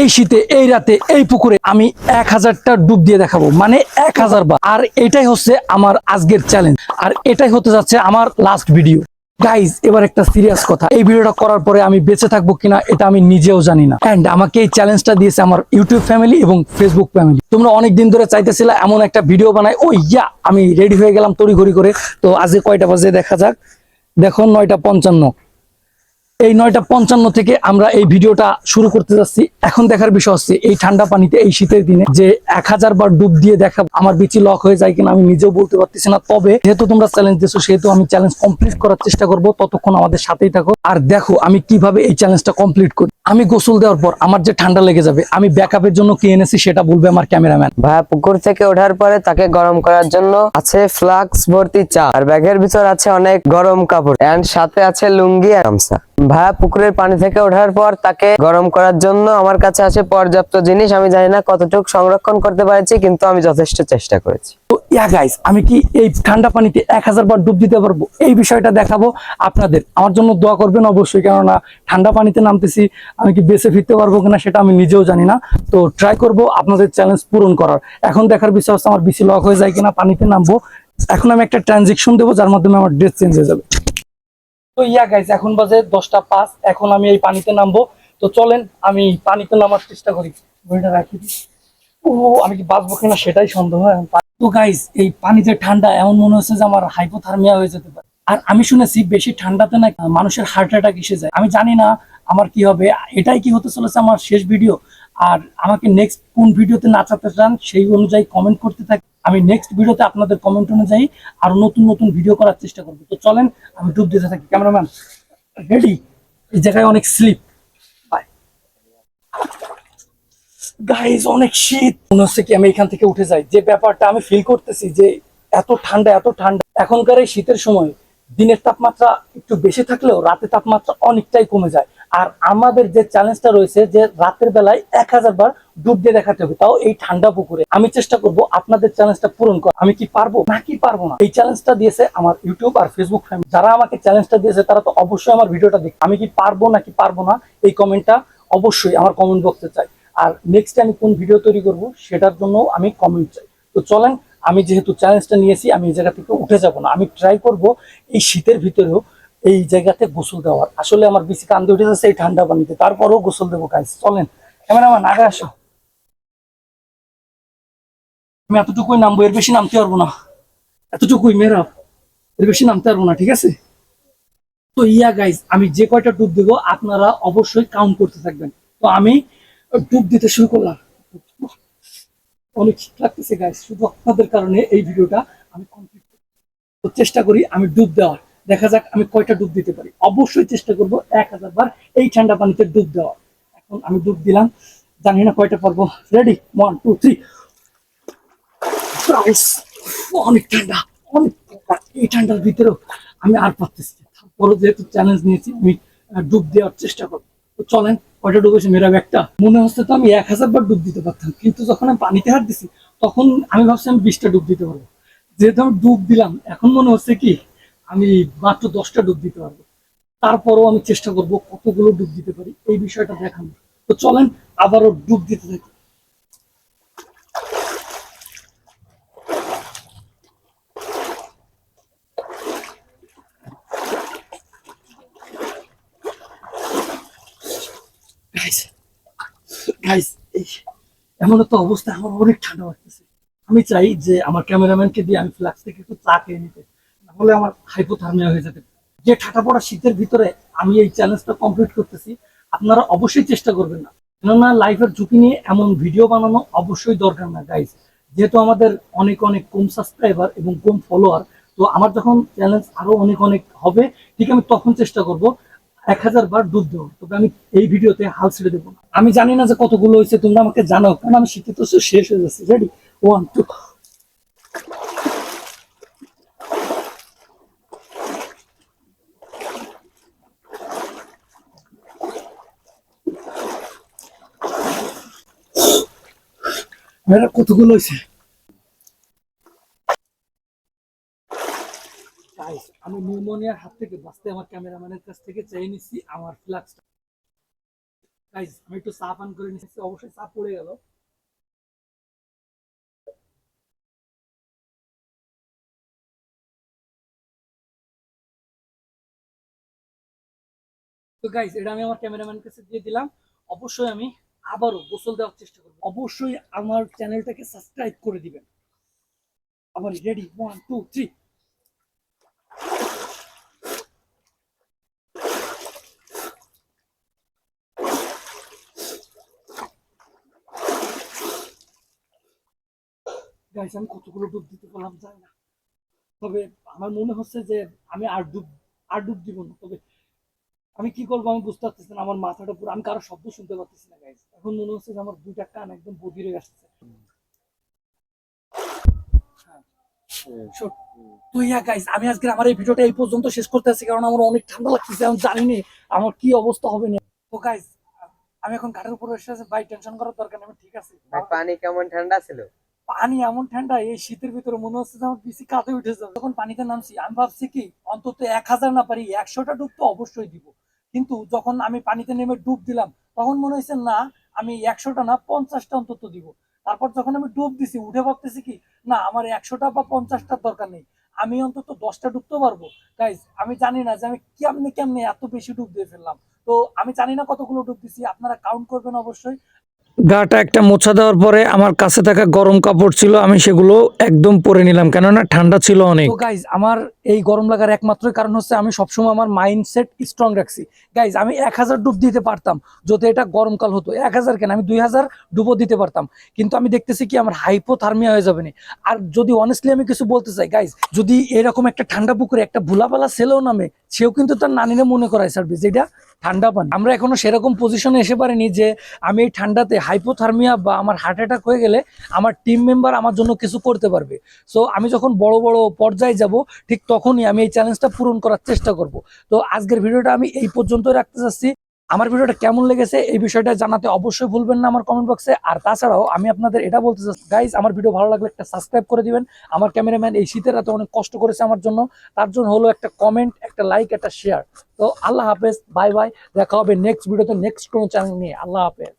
এই শীতে, এই রাতে, এই পুকুরে আমি এক হাজারটা ডুব দিয়ে দেখাবো। মানে এক হাজার বার। আর এটাই হচ্ছে আমার আজকের চ্যালেঞ্জ আর এটাই হতে যাচ্ছে আমার লাস্ট ভিডিও গাইজ এবার একটা সিরিয়াস কথা। এই ভিডিওটা করার পরে আমি বেঁচে থাকব কিনা, এটা আমি নিজেও জানি না। এন্ড আমাকে এই চ্যালেঞ্জটা দিয়েছে আমার ইউটিউব ফ্যামিলি এবং ফেসবুক ফ্যামিলি তোমরা অনেক দিন ধরে চাইতেছিলে এমন একটা ভিডিও বানাই। ওই, ইয়া, আমি রেডি হয়ে গেলাম তড়িঘড়ি করে। তো আজকে কয়টা বাজে দেখা যাক। দেখো, নয়টা পঞ্চান্ন। এই নয়টা পঞ্চান্ন থেকে আমরা এই ভিডিওটা শুরু করতে যাচ্ছি। এখন দেখার বিষয় হচ্ছে এই ঠান্ডা পানিতে এই শীতের দিনে যে এক হাজার বার ডুব দিয়ে দেখা আমার বিচি লক হয়ে যায় কিনা আমি নিজেও বলতে পারতেছি না। তবে যেহেতু তোমরা চ্যালেঞ্জ দিচ্ছ সেহেতু আমি চ্যালেঞ্জ কমপ্লিট করার চেষ্টা করব। ততক্ষণ আমাদের সাথেই থাকো। আর দেখো আমি কীভাবে এই চ্যালেঞ্জটা কমপ্লিট করি। আমি গোসল দেওয়ার পর আমার যে ঠান্ডা লেগে যাবে, আমি ব্যাকআপের জন্য কি এনেছি সেটা বলবে আমার ক্যামেরাম্যান। ভাইয়া, পুকুর থেকে ওঠার পরে তাকে গরম করার জন্য আছে ফ্লাক্স ভর্তি চা, আর ব্যাগের ভিতর আছে অনেক গরম কাপড় এন্ড সাথে আছে লুঙ্গি আর গামছা। ভাইয়া, পুকুরের পানি থেকে ওঠার পর তাকে গরম করার জন্য আমার কাছে আছে পর্যাপ্ত জিনিস, আমি জানি না কতটুকু সংরক্ষণ করতে পারছি, কিন্তু আমি যথেষ্ট চেষ্টা করেছি। ইয়া গাইস আমি কি এই ঠান্ডা পানিতে এক হাজার বার ডুব দিতে পারব? এই বিষয়টা দেখাবো আপনাদের। আমার জন্য দোয়া করবেন অবশ্যই, কেননা ঠান্ডা পানিতে নামতেছি, আমি কি বেঁচে ফিরতে পারব কিনা সেটা আমি নিজেও জানি না। তো ট্রাই করব আপনাদের চ্যালেঞ্জ পূরণ করার। এখন দেখার বিষয় হচ্ছে আমার বিসি লক হয়ে যায় কিনা, পানিতে নামবো। এখন আমি একটা ট্রানজেকশন দেবো, যার মাধ্যমে আমার ড্রেস চেঞ্জ হয়ে যাবে। তো ইয়া গাইস এখন বাজে দশটা পাঁচ, এখন আমি এই পানিতে নামবো। তো চলেন, আমি পানিতে নামার চেষ্টা করি। বইটা রাখি। ও, আমি কি বাঁচবো কিনা সেটাই সন্দেহ, হয়। তো গাইস এই পানিতে ঠান্ডা এমন মনে হচ্ছে যে আমার হাইপোথার্মিয়া হয়ে যেতে পারে। আর আমি শুনেছি বেশি ঠান্ডাতে না মানুষের হার্ট অ্যাটাক এসে যায়। আমি জানি না আমার কি হবে, এটাই কি হতে চলেছে আমার শেষ ভিডিও আর আমাকে নেক্সট কোন ভিডিওতে নাচাতে চান সেই অনুযায়ী কমেন্ট করতে থাকি। আমি নেক্সট ভিডিওতে আপনাদের কমেন্ট অনুযায়ী আরও নতুন নতুন ভিডিও করার চেষ্টা করব। তো চলেন, আমি ডুব দিতে থাকি। ক্যামেরাম্যান রেডি এই জায়গায় অনেক স্লিপ বাই গাইজ অনেক শীত। মনে হচ্ছে কি আমি এখান থেকে উঠে যাই। যে ব্যাপারটা আমি ফিল করতেছি যে এত ঠান্ডা এত ঠান্ডা। এখনকার এই শীতের সময় দিনের তাপমাত্রা একটু বেশি থাকলেও রাতের তাপমাত্রা অনেকটাই কমে যায়। আর আমাদের যে চ্যালেঞ্জটা রয়েছে যে রাতের বেলায় এক হাজার বার ডুব দিয়ে দেখাতে হবে, তাও এই ঠান্ডা পুকুরে। আমি চেষ্টা করব আপনাদের চ্যালেঞ্জটা পূরণ করা আমি কি পারব? নাকি পারব না? এই চ্যালেঞ্জটা দিয়েছে আমার ইউটিউব আর ফেসবুক ফ্যামিলি যারা আমাকে চ্যালেঞ্জটা দিয়েছে, তারা তো অবশ্যই আমার ভিডিওটা দেখ আমি কি পারব নাকি পারব না? এই কমেন্টটা অবশ্যই আমার কমেন্ট বক্সে চাই। আর নেক্সট আমি কোন ভিডিও তৈরি করব সেটার জন্য আমি কমেন্ট চাই। তো চলেন, আমি যেহেতু চ্যালেঞ্জটা নিয়েছি, আমি এই জায়গা থেকে উঠে যাব না। আমি ট্রাই করব এই শীতের ভিতরেও এই জায়গাতে গোসল দেওয়ার। আসলে আমার বেশি কান্দে উঠে যাচ্ছে এই ঠান্ডা পানিতে। তারপরেও গোসল দেবো কাজ চলেন ক্যামেরাম্যান আগে আসো। আমি এতটুকুই নামবো, এর বেশি নামতে পারব না। এতটুকুই, মেয়েরা, এর বেশি নামতে পারব না, ঠিক আছে? তো ইয়া গাইজ আমি যে কয়টা ডুব দেবো আপনারা অবশ্যই কাউন্ট করতে থাকবেন। তো আমি ডুব দিতে শুরু করলাম। অনেক শীত লাগতেছে গাইজ শুধু আপনাদের কারণে এই ভিডিওটা আমি কমপ্লিট চেষ্টা করি, আমি ডুব দেওয়ার। দেখা যাক আমি কয়টা ডুব দিতে পারি। অবশ্যই চেষ্টা করব এক হাজার বার এই ঠান্ডা পানিতে ডুব দেওয়ার। এখন আমি ডুব দিলাম। জানি না কয়টা পারব। রেডি ওয়ান টু থ্রি অনেক ঠান্ডা অনেক ঠান্ডা। এই ঠান্ডার ভিতরেও আমি আর পারতেছি। তারপরও যেহেতু চ্যালেঞ্জ নিয়েছি, আমি ডুব দেওয়ার চেষ্টা করব। চলেন কয়টা ডুবেছে মেরা একটা। মনে হচ্ছে তো আমি এক হাজার বার ডুব দিতে পারতাম, কিন্তু যখন আমি পানিতে হাত দিছি তখন আমি ভাবছি আমি বিশটা ডুব দিতে পারব। যেহেতু আমি ডুব দিলাম, এখন মনে হচ্ছে কি, আমি মাত্র দশটা ডুব দিতে পারব। তারপরও আমি চেষ্টা করব কতগুলো ডুব দিতে পারি, এই বিষয়টা দেখানো তো চলেন, আবারও ডুব দিতে থাকি। গাইস এমন তো অবস্থা, আমার অনেক ঠান্ডা লাগতেছে। আমি চাই যে আমার ক্যামেরাম্যানকে দিয়ে আমি ফ্লাক্স থেকে একটু চা খেয়ে নিতে, নাহলে আমার হাইপোথার্মিয়া হয়ে যেতে যে ঠাটা পড়া শীতের ভিতরে আমি এই চ্যালেঞ্জটা কমপ্লিট করতেছি, আপনারা অবশ্যই চেষ্টা করবেন না। কেননা লাইফের ঝুঁকি নিয়ে এমন ভিডিও বানানো অবশ্যই দরকার না গাইস যেহেতু আমাদের অনেক অনেক কম সাবস্ক্রাইবার এবং কম ফলোয়ার তো আমার যখন চ্যালেঞ্জ আরও অনেক অনেক হবে, ঠিক আমি তখন চেষ্টা করব এক হাজার বার ডুব দেবো। তবে আমি এই ভিডিওতে হাল ছেড়ে দেবো আমি জানি না যে কতগুলো হয়েছে, তোমরা আমাকে জানাও, কারণ আমি শিক্ষিত শেষ হয়ে যাচ্ছে। রেডি ওয়ান টু কতগুলো হয়েছে? আমি নিউমোনিয়ার হাত থেকে বাঁচতে আমার ক্যামেরাম্যানের কাছ থেকে চেয়ে নিচ্ছি আমার ফ্লাক্সটা গাইজ আমি একটু চা পান করে নিচ্ছি অবশ্যই চা পড়ে গেল। তো গাইজ এটা আমি আমার ক্যামেরাম্যান কাছে দিয়ে দিলাম। অবশ্যই আমি আবারও গোসল দেওয়ার চেষ্টা করব। অবশ্যই আমার চ্যানেলটাকে সাবস্ক্রাইব করে দিবেন। আবার ready one two three guys আমি কতগুলো ডুব দিতে পারলাম জানি না। তবে আমার মনে হচ্ছে যে আমি আর ডুব আর ডুব দিব না। তবে আমি কি করব আমি বুঝতে পারতেছি না, আমার মাথাটা পুরো, আমি কারও শব্দ শুনতে পারতেছি না গাইস এখন মনে হচ্ছে যে আমার দুইটা কান একদম বদিরে আসছে। Sure. তো ইয়া গাইস আমি আজকে আমার এই ভিডিওটা এই পর্যন্ত শেষ করতে আছি, কারণ আমার অনেক ঠান্ডা লাগতেছে, আমি জানি না আমার কি অবস্থা হবে না। তো গাইস আমি এখন ঘাটের উপরে এসে ভাই টেনশন করার দরকার নেই ঠিক আছে। পানি কেমন ঠান্ডা ছিল? পানি এমন ঠান্ডা, এই শীতের ভিতরে মনে হচ্ছে আমার পিসি কাঁধে উঠে যাবে। যখন পানিতে নামছি, আমি ভাবছি কি, অন্তত এক হাজার না পারি, একশোটা ডুব তো অবশ্যই দিব। কিন্তু যখন আমি পানিতে নেমে ডুব দিলাম, তখন মনে হয়েছে, না, আমি একশোটা না, পঞ্চাশটা অন্তত দিব। তারপর যখন আমি ডুব দিছি, উঠে ভাবতেছি কি, না, আমার একশোটা বা পঞ্চাশটার দরকার নেই। আমি অন্তত দশটা ডুবতে পারব। গাইজ আমি জানি না যে আমি কেমনে কেমনে এত বেশি ডুব দিয়ে ফেললাম। তো আমি জানি না কতগুলো ডুব দিছি, আপনারা কাউন্ট করবেন অবশ্যই। গাটা একটা মোছা দেওয়ার পরে আমার কাছে থাকা গরম কাপড় ছিল, আমি সেগুলো একদম পরে নিলাম, কেননা ঠান্ডা ছিল অনেক। গাইজ আমার এই গরম লাগার একমাত্র কারণ হচ্ছে আমি সবসময় আমার মাইন্ডসেট স্ট্রং রাখছি। গাইজ আমি এক হাজার ডুব দিতে পারতাম যদি এটা গরমকাল হতো, এক হাজার কেন? আমি দুই হাজার ডুবও দিতে পারতাম। কিন্তু আমি দেখতেছি কি, আমার হাইপোথার্মিয়া হয়ে যাবে না। আর যদি অনেস্টলি আমি কিছু বলতে চাই গাইজ যদি এরকম একটা ঠান্ডা পুকুরে একটা ভুলাপালা ছেলেও নামে, সেও কিন্তু তার নানিরে মনে করায়, সার্ভিস, যেটা ঠান্ডা পানি। আমরা এখনও সেরকম পজিশনে এসে পারিনি যে আমি এই ঠান্ডাতে হাইপোথার্মিয়া বা আমার হার্ট অ্যাটাক হয়ে গেলে আমার টিম মেম্বার আমার জন্য কিছু করতে পারবে। সো আমি যখন বড় বড় পর্যায়ে যাব, ঠিক তখনই আমি এই চ্যালেঞ্জটা পূরণ করার চেষ্টা করব। তো আজকের ভিডিওটা আমি এই পর্যন্ত রাখতে চাচ্ছি। আমার ভিডিওটা কেমন লেগেছে এই বিষয়টা জানাতে অবশ্যই ভুলবেন না আমার কমেন্ট বক্সে আর তাছাড়াও আমি আপনাদের এটা বলতে চাচ্ছি গাইজ আমার ভিডিও ভালো লাগলে একটা সাবস্ক্রাইব করে দিবেন। আমার ক্যামেরাম্যান এই শীতের রাতে অনেক কষ্ট করেছে আমার জন্য। তার জন্য হলো একটা কমেন্ট একটা লাইক একটা শেয়ার তো আল্লাহ হাফেজ বাই বাই দেখা হবে নেক্সট ভিডিওতে নেক্সট কোনো চ্যানেল নিয়ে। আল্লাহ হাফেজ।